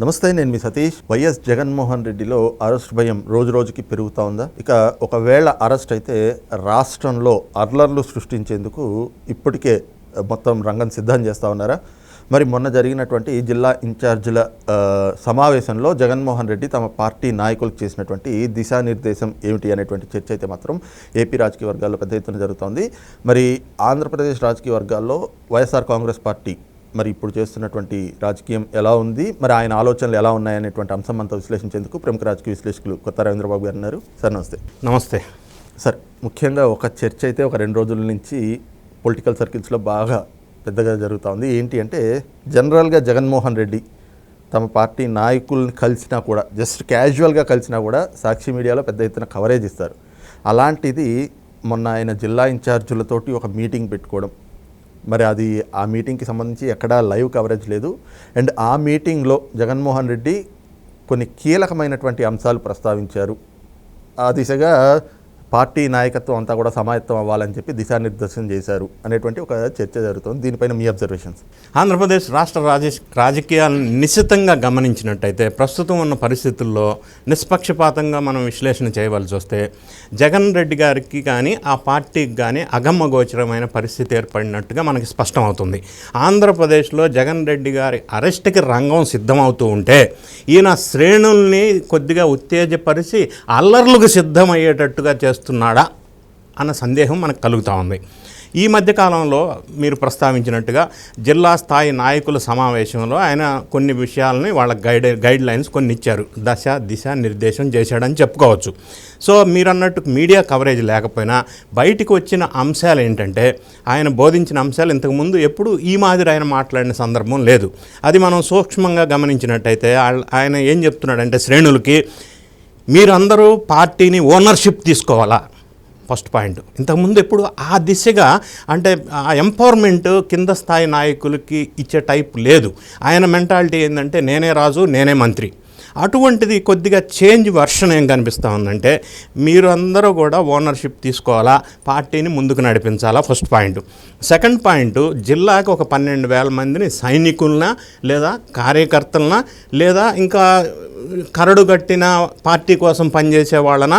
నమస్తే నేను మీ సతీష్. వైఎస్ జగన్మోహన్ రెడ్డిలో అరెస్ట్ భయం రోజు రోజుకి పెరుగుతూ ఉందా? ఇక ఒకవేళ అరెస్ట్ అయితే రాష్ట్రంలో అర్లర్లు సృష్టించేందుకు ఇప్పటికే మొత్తం రంగం సిద్ధం చేస్తూ ఉన్నారా? మరి మొన్న జరిగినటువంటి జిల్లా ఇన్ఛార్జీల సమావేశంలో జగన్మోహన్ రెడ్డి తమ పార్టీ నాయకులకు చేసినటువంటి దిశానిర్దేశం ఏమిటి అనేటువంటి చర్చ అయితే మాత్రం ఏపీ రాజకీయ వర్గాల్లో పెద్ద ఎత్తున జరుగుతోంది. మరి ఆంధ్రప్రదేశ్ రాజకీయ వర్గాల్లో వైఎస్ఆర్ కాంగ్రెస్ పార్టీ మరి ఇప్పుడు చేస్తున్నటువంటి రాజకీయం ఎలా ఉంది? మరి ఆయన ఆలోచనలు ఎలా ఉన్నాయనేటువంటి అంశం అంతా విశ్లేషించేందుకు ప్రముఖ రాజకీయ విశ్లేషకులు కొత్త రవీంద్రబాబు గారు ఉన్నారు. సార్ నమస్తే. నమస్తే. సార్ ముఖ్యంగా ఒక చర్చ అయితే ఒక రెండు రోజుల నుంచి పొలిటికల్ సర్కిల్స్లో బాగా పెద్దగా జరుగుతూ ఉంది. ఏంటి అంటే జనరల్గా జగన్మోహన్ రెడ్డి తమ పార్టీ నాయకుల్ని కలిసినా కూడా జస్ట్ క్యాజువల్గా కలిసినా కూడా సాక్షి మీడియాలో పెద్ద ఎత్తున కవరేజ్ ఇస్తారు. అలాంటిది మొన్న ఆయన జిల్లా ఇన్ఛార్జీలతోటి ఒక మీటింగ్ పెట్టుకోవడం మరి అది ఆ మీటింగ్కి సంబంధించి ఎక్కడా లైవ్ కవరేజ్ లేదు. అండ్ ఆ మీటింగ్లో జగన్మోహన్ రెడ్డి కొన్ని కీలకమైనటువంటి అంశాలు ప్రస్తావించారు. ఆ దిశగా పార్టీ నాయకత్వం అంతా కూడా సమాయత్తం అవ్వాలని చెప్పి దిశానిర్దేశం చేశారు అనేటువంటి ఒక చర్చ జరుగుతుంది. దీనిపైన మీ అబ్జర్వేషన్స్. ఆంధ్రప్రదేశ్ రాష్ట్ర రాజ రాజకీయాలను నిశ్చితంగా గమనించినట్టయితే ప్రస్తుతం ఉన్న పరిస్థితుల్లో నిష్పక్షపాతంగా మనం విశ్లేషణ చేయవలసి వస్తే జగన్ రెడ్డి గారికి కానీ ఆ పార్టీకి కానీ అగమ్మగోచరమైన పరిస్థితి ఏర్పడినట్టుగా మనకి స్పష్టమవుతుంది. ఆంధ్రప్రదేశ్లో జగన్ రెడ్డి గారి అరెస్ట్కి రంగం సిద్ధమవుతూ ఉంటే ఈయన శ్రేణుల్ని కొద్దిగా ఉత్తేజపరిచి అల్లర్లకు సిద్ధమయ్యేటట్టుగా చేస్తున్నాడా అన్న సందేహం మనకు కలుగుతూ ఉంది. ఈ మధ్యకాలంలో మీరు ప్రస్తావించినట్టుగా జిల్లా స్థాయి నాయకుల సమావేశంలో ఆయన కొన్ని విషయాలని వాళ్ళ గైడ్ గైడ్ లైన్స్ కొన్ని ఇచ్చారు. దశ దిశ నిర్దేశం చేశాడని చెప్పుకోవచ్చు. సో మీరు అన్నట్టు మీడియా కవరేజ్ లేకపోయినా బయటికి వచ్చిన అంశాలు ఏంటంటే ఆయన బోధించిన అంశాలు ఇంతకుముందు ఎప్పుడు ఈ మాదిరి ఆయన మాట్లాడిన సందర్భం లేదు. అది మనం సూక్ష్మంగా గమనించినట్టయితే ఆయన ఏం చెప్తున్నాడంటే శ్రేణులకి మీరందరూ పార్టీని ఓనర్షిప్ తీసుకోవాలా? First point. ఇంతకుముందు ఎప్పుడు ఆ దిశగా అంటే ఆ ఎంపవర్మెంట్ కింద స్థాయి నాయకులకి ఇచ్చే టైప్ లేదు. ఆయన మెంటాలిటీ ఏంటంటే నేనే రాజు నేనే మంత్రి. అటువంటిది కొద్దిగా చేంజ్ వర్షన్ ఏం కనిపిస్తూ ఉందంటే మీరు అందరూ కూడా ఓనర్షిప్ తీసుకోవాలా? పార్టీని ముందుకు నడిపించాలా? First point. సెకండ్ పాయింట్ జిల్లాకు ఒక పన్నెండు వేల మందిని సైనికులన లేదా కార్యకర్తలన లేదా ఇంకా కరడు కట్టిన పార్టీ కోసం పనిచేసే వాళ్ళన?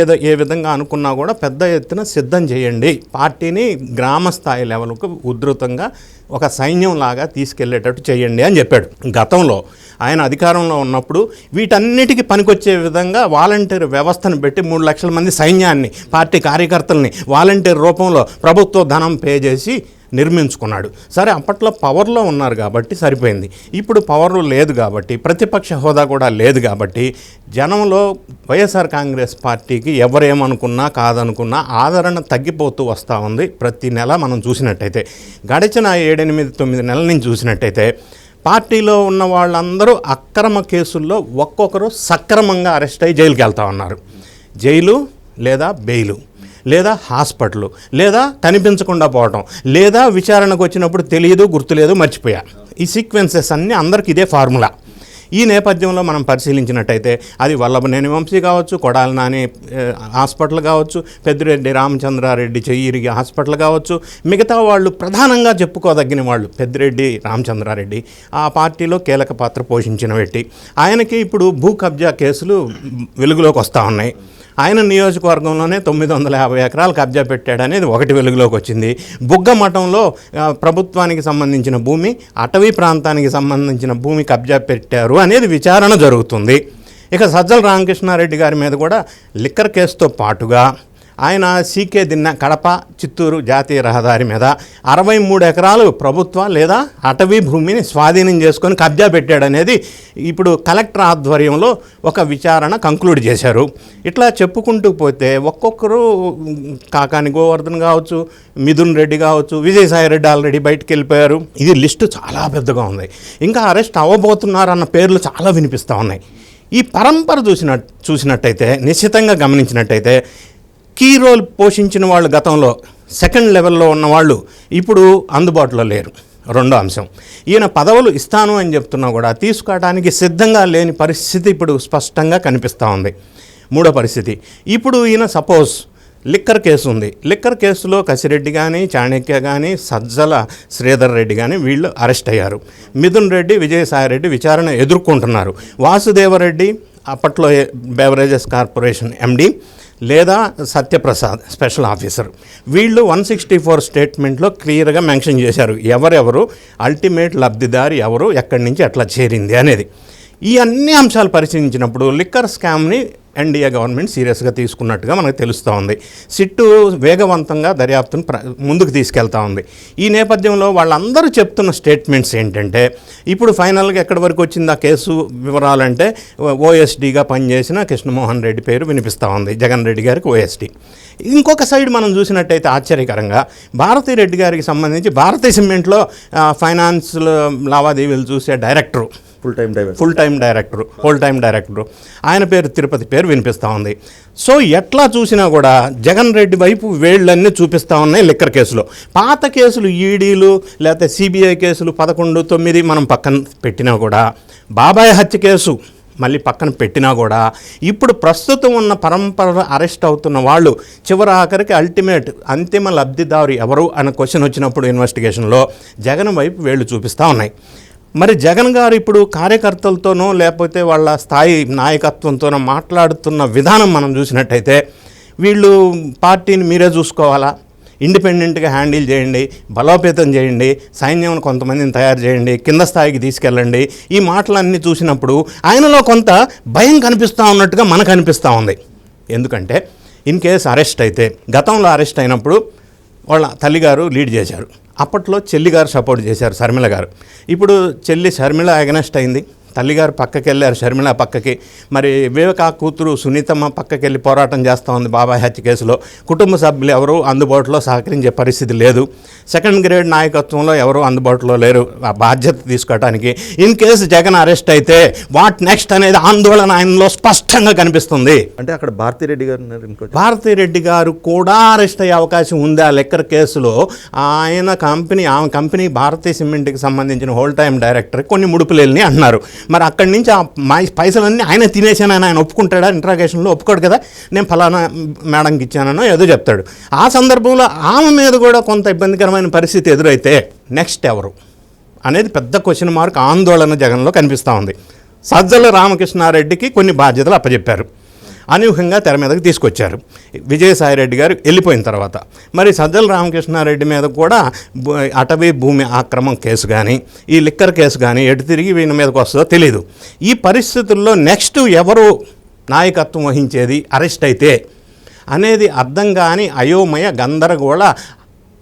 ఏదో ఏ విధంగా అనుకున్నా కూడా పెద్ద ఎత్తున సిద్ధం చేయండి. పార్టీని గ్రామ స్థాయి లెవెల్కు ఉధృతంగా ఒక సైన్యం లాగా తీసుకెళ్ళేటట్టు చేయండి అని చెప్పాడు. గతంలో ఆయన అధికారంలో ఉన్నప్పుడు వీటన్నిటికీ పనికొచ్చే విధంగా వాలంటీర్ వ్యవస్థను పెట్టి మూడు లక్షల మంది సైన్యాన్ని పార్టీ కార్యకర్తల్ని వాలంటీర్ రూపంలో ప్రభుత్వ ధనం పే చేసి నిర్మించుకున్నాడు. సరే అప్పట్లో పవర్లో ఉన్నారు కాబట్టి సరిపోయింది. ఇప్పుడు పవర్లు లేదు కాబట్టి ప్రతిపక్ష హోదా కూడా లేదు కాబట్టి జనంలో వైఎస్ఆర్ కాంగ్రెస్ పార్టీకి ఎవరేమనుకున్నా కాదనుకున్నా ఆదరణ తగ్గిపోతూ వస్తూ ఉంది ప్రతి నెల మనం చూసినట్టయితే. గడిచిన ఏడెనిమిది తొమ్మిది నెలల నుంచి చూసినట్టయితే పార్టీలో ఉన్న వాళ్ళందరూ అక్రమ కేసుల్లో ఒక్కొక్కరు సక్రమంగా అరెస్ట్ అయ్యి జైలుకి వెళ్తా ఉన్నారు. జైలు లేదా బెయిలు. లేదా హాస్పిటల్ లేదా కనిపించకుండా పోవటం లేదా విచారణకు వచ్చినప్పుడు తెలియదు గుర్తులేదు మర్చిపోయా. ఈ సీక్వెన్సెస్ అన్నీ అందరికి ఇదే ఫార్ములా. ఈ నేపథ్యంలో మనం పరిశీలించినట్టయితే అది వల్లభనేని వంశీ కావచ్చు కొడాలి నాని హాస్పిటల్ కావచ్చు పెద్దిరెడ్డి రామచంద్రారెడ్డి చెయ్యిరిగి హాస్పిటల్ కావచ్చు మిగతా వాళ్ళు ప్రధానంగా చెప్పుకోదగిన వాళ్ళు పెద్దిరెడ్డి రామచంద్రారెడ్డి ఆ పార్టీలో కీలక పాత్ర పోషించిన వ్యక్తి. ఆయనకి ఇప్పుడు భూ కబ్జా కేసులు వెలుగులోకి వస్తూ ఉన్నాయి. ఆయన నియోజకవర్గంలోనే తొమ్మిది వందల యాభై ఎకరాలు కబ్జా పెట్టాడనేది ఒకటి వెలుగులోకి వచ్చింది. బుగ్గ మఠంలో ప్రభుత్వానికి సంబంధించిన భూమి అటవీ ప్రాంతానికి సంబంధించిన భూమి కబ్జా పెట్టారు అనేది విచారణ జరుగుతుంది. ఇక సజ్జల రామకృష్ణారెడ్డి గారి మీద కూడా లిక్కర్ కేసుతో పాటుగా ఆయన సీకే దిన్న కడప చిత్తూరు జాతీయ రహదారి మీద అరవై మూడు ఎకరాలు ప్రభుత్వ లేదా అటవీ భూమిని స్వాధీనం చేసుకొని కబ్జా పెట్టాడనేది ఇప్పుడు కలెక్టర్ ఆధ్వర్యంలో ఒక విచారణ కంక్లూడ్ చేశారు. ఇట్లా చెప్పుకుంటూ పోతే ఒక్కొక్కరు కాకాని గోవర్ధన్ కావచ్చు మిథున్ రెడ్డి కావచ్చు విజయసాయి రెడ్డి ఆల్రెడీ బయటకు వెళ్ళిపోయారు. ఇది లిస్టు చాలా పెద్దగా ఉంది. ఇంకా అరెస్ట్ అవ్వబోతున్నారన్న పేర్లు చాలా వినిపిస్తూ ఉన్నాయి. ఈ పరంపర చూసిన చూసినట్టయితే నిశ్చితంగా గమనించినట్టయితే కీ రోల్ పోషించిన వాళ్ళు గతంలో సెకండ్ లెవెల్లో ఉన్న వాళ్ళు ఇప్పుడు అందుబాటులో లేరు. రెండో అంశం. ఈయన పదవులు ఇస్తాను అని చెప్తున్నా కూడా తీసుకోవడానికి సిద్ధంగా లేని పరిస్థితి ఇప్పుడు స్పష్టంగా కనిపిస్తూ ఉంది. మూడో పరిస్థితి. ఇప్పుడు ఈయన సపోజ్ లిక్కర్ కేసు ఉంది. లిక్కర్ కేసులో కసిరెడ్డి కానీ చాణక్య కానీ సజ్జల శ్రీధర్ రెడ్డి కానీ వీళ్ళు అరెస్ట్ అయ్యారు. మిథున్ రెడ్డి విజయసాయి రెడ్డి విచారణ ఎదుర్కొంటున్నారు. వాసుదేవరెడ్డి అప్పట్లో బెవరేజెస్ కార్పొరేషన్ ఎండి లేదా సత్యప్రసాద్ స్పెషల్ ఆఫీసర్. వీళ్ళు వన్ సిక్స్టీ ఫోర్ స్టేట్మెంట్లో క్లియర్గా మెన్షన్ చేశారు. ఎవరెవరు అల్టిమేట్ లబ్ధిదారి ఎవరు ఎక్కడి నుంచి ఎట్లా చేరింది అనేది. ఈ అన్ని అంశాలు పరిశీలించినప్పుడు లిక్కర్ స్కామ్ని ఎన్డీఏ గవర్నమెంట్ సీరియస్గా తీసుకున్నట్టుగా మనకు తెలుస్తూ ఉంది. సిట్టు వేగవంతంగా దర్యాప్తును ప్ర ముందుకు తీసుకెళ్తా ఉంది. ఈ నేపథ్యంలో వాళ్ళందరూ చెప్తున్న స్టేట్మెంట్స్ ఏంటంటే ఇప్పుడు ఫైనల్గా ఎక్కడి వరకు వచ్చింది ఆ కేసు వివరాలంటే ఓఎస్డీగా పనిచేసిన కృష్ణమోహన్ రెడ్డి పేరు వినిపిస్తూ ఉంది జగన్ రెడ్డి గారికి ఓఎస్డీ. ఇంకొక సైడ్ మనం చూసినట్టయితే ఆశ్చర్యకరంగా భారతీ రెడ్డి గారికి సంబంధించి భారతీయ సిమెంట్లో ఫైనాన్స్ లావాదేవీలు చూసే director full time driver full time director full time director ఆయన పేరు తిరుపతి పేరు వినిపిస్తూ ఉంది. సో ఎట్లా చూసినా కూడా జగన్ రెడ్డి వైపు వేళ్ళన్నీ చూపిస్తూ ఉన్నాయి లిక్కర్ కేసులో. పాత కేసులు ఈడీలు లేకపోతే సిబిఐ కేసులు పదకొండు తొమ్మిది మనం పక్కన పెట్టినా కూడా బాబాయ్ హత్య కేసు మళ్ళీ పక్కన పెట్టినా కూడా ఇప్పుడు ప్రస్తుతం ఉన్న పరంపర అరెస్ట్ అవుతున్న వాళ్ళు చివరి ఆఖరికి అల్టిమేట్ అంతిమ లబ్ధిదారు ఎవరు అనే క్వశ్చన్ వచ్చినప్పుడు ఇన్వెస్టిగేషన్లో జగన్ వైపు వేళ్ళు చూపిస్తూ ఉన్నాయి. మరి జగన్ గారు ఇప్పుడు కార్యకర్తలతోనో లేకపోతే వాళ్ళ స్థాయి నాయకత్వంతోనో మాట్లాడుతున్న విధానం మనం చూసినట్టయితే వీళ్ళు పార్టీని మీరే చూసుకోవాలా? ఇండిపెండెంట్గా హ్యాండిల్ చేయండి బలోపేతం చేయండి సైన్యం కొంతమందిని తయారు చేయండి కింద స్థాయికి తీసుకెళ్ళండి. ఈ మాటలన్నీ చూసినప్పుడు ఆయనలో కొంత భయం కనిపిస్తూ ఉన్నట్టుగా మనకు అనిపిస్తూ ఉంది. ఎందుకంటే ఇన్ కేస్ అరెస్ట్ అయితే గతంలో అరెస్ట్ అయినప్పుడు వాళ్ళ తల్లిగారు లీడ్ చేశారు. అప్పట్లో చెల్లి గారు సపోర్ట్ చేశారు శర్మిల గారు. ఇప్పుడు చెల్లి శర్మిల అగనెస్ట్ అయింది. తల్లిగారు పక్కకి వెళ్ళారు షర్మిల పక్కకి. మరి వివేకా కూతురు సునీతమ్మ పక్కకి వెళ్ళి పోరాటం చేస్తూ ఉంది బాబాయ్ హత్య కేసులో. కుటుంబ సభ్యులు ఎవరు అందుబాటులో సహకరించే పరిస్థితి లేదు. సెకండ్ గ్రేడ్ నాయకత్వంలో ఎవరు అందుబాటులో లేరు. ఆ బాధ్యత తీసుకోవడానికి ఇన్ కేసు జగన్ అరెస్ట్ అయితే వాట్ నెక్స్ట్ అనేది ఆందోళన ఆయనలో స్పష్టంగా కనిపిస్తుంది. అంటే అక్కడ భారతీ రెడ్డి గారు ఉన్నారు ఇంకో భారతీ రెడ్డి గారు కూడా అరెస్ట్ అయ్యే అవకాశం ఉంది? ఆ లెక్కర్ కేసులో ఆయన కంపెనీ ఆమె కంపెనీ భారతీయ సిమెంట్కి సంబంధించిన హోల్ టైం డైరెక్టర్ కొన్ని ముడుపులు వెళ్ళి అంటున్నారు. మరి అక్కడి నుంచి ఆ మా పైసలన్నీ ఆయన తినేసానని ఆయన ఒప్పుకుంటాడా? ఇంట్రాగేషన్లో ఒప్పుకోడు కదా? నేను ఫలానా మేడంకి ఇచ్చానో ఏదో చెప్తాడు. ఆ సందర్భంలో ఆమె మీద కూడా కొంత ఇబ్బందికరమైన పరిస్థితి ఎదురైతే నెక్స్ట్ ఎవరు? అనేది పెద్ద క్వశ్చన్ మార్క్ ఆందోళన జగన్లో కనిపిస్తూ ఉంది. సజ్జల రామకృష్ణారెడ్డికి కొన్ని బాధ్యతలు అప్పచెప్పారు అనూహ్యంగా తెర మీదకి తీసుకొచ్చారు. విజయసాయిరెడ్డి గారు వెళ్ళిపోయిన తర్వాత. మరి సజ్జల రామకృష్ణారెడ్డి మీద కూడా భూ- అటవీ భూమి ఆక్రమం కేసు కానీ ఈ లిక్కర్ కేసు కానీ ఎటు తిరిగి వీళ్ళ మీదకి వస్తుందో తెలియదు ఈ పరిస్థితుల్లో నెక్స్ట్ ఎవరు నాయకత్వం వహించేది అరెస్ట్ అయితే? అనేది అర్థం కాని అయోమయ గందరగోళ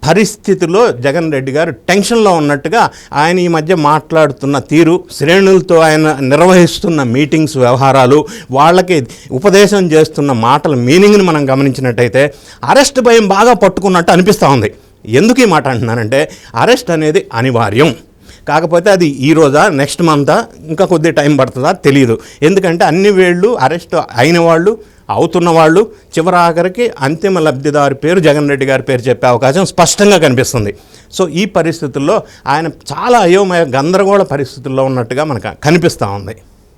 పరిస్థితిలో జగన్ రెడ్డి గారు టెన్షన్లో ఉన్నట్టుగా ఆయన ఈ మధ్య మాట్లాడుతున్న తీరు శ్రేణులతో ఆయన నిర్వహిస్తున్న మీటింగ్స్ వ్యవహారాలు వాళ్ళకి ఉపదేశం చేస్తున్న మాటల మీనింగ్ని మనం గమనించినట్టయితే అరెస్ట్ భయం బాగా పట్టుకున్నట్టు అనిపిస్తూ ఉంది. ఎందుకు ఈ మాట అంటున్నానంటే అరెస్ట్ అనేది అనివార్యం. కాకపోతే అది ఈ రోజా నెక్స్ట్ మంతా ఇంకా కొద్ది టైం పడుతుందా తెలియదు ఎందుకంటే అన్ని వేళ్ళు అరెస్ట్ అయిన వాళ్ళు అవుతున్న వాళ్ళు చివరి ఆఖరికి అంతిమ లబ్ధిదారు పేరు జగన్ రెడ్డి గారి పేరు చెప్పే అవకాశం స్పష్టంగా కనిపిస్తుంది. సో ఈ పరిస్థితుల్లో ఆయన చాలా అయోమయ గందరగోళ పరిస్థితుల్లో ఉన్నట్టుగా మనకు కనిపిస్తూ ఉంది.